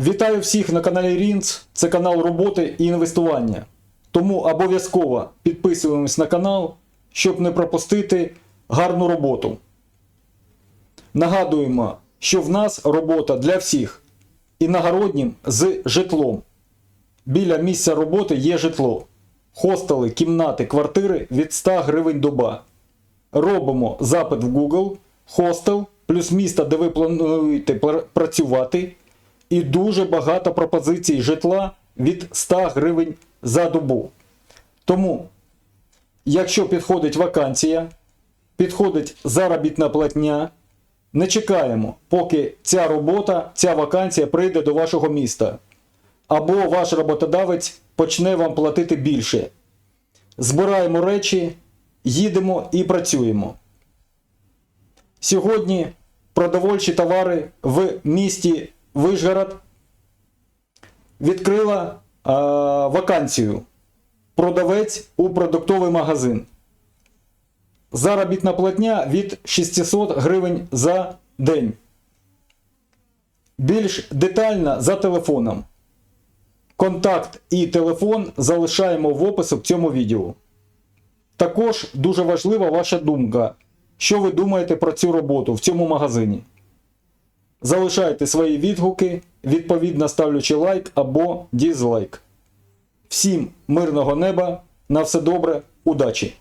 Вітаю всіх на каналі Рінц. Це канал роботи і інвестування. Тому обов'язково підписуємось на канал, щоб не пропустити гарну роботу. Нагадуємо, що в нас робота для всіх іногороднім з житлом. Біля місця роботи є житло. Хостели, кімнати, квартири від 100 гривень доба. Робимо запит в Google, хостел, плюс місто, де ви плануєте працювати, і дуже багато пропозицій житла від 100 гривень за добу. Тому, якщо підходить вакансія, підходить заробітна платня, не чекаємо, поки ця робота, ця вакансія прийде до вашого міста. Або ваш роботодавець почне вам платити більше. Збираємо речі, їдемо і працюємо. Сьогодні продовольчі товари в місті Вишгород відкрила а, вакансію. Продавець у продуктовий магазин. Заробітна платня від 600 гривень за день. Більш детально за телефоном. Контакт і телефон залишаємо в опису к цьому відео. Також дуже важлива ваша думка. Що ви думаєте про цю роботу в цьому магазині? Залишайте свої відгуки, відповідно ставлячи лайк або дізлайк. Всім мирного неба, на все добре, удачі!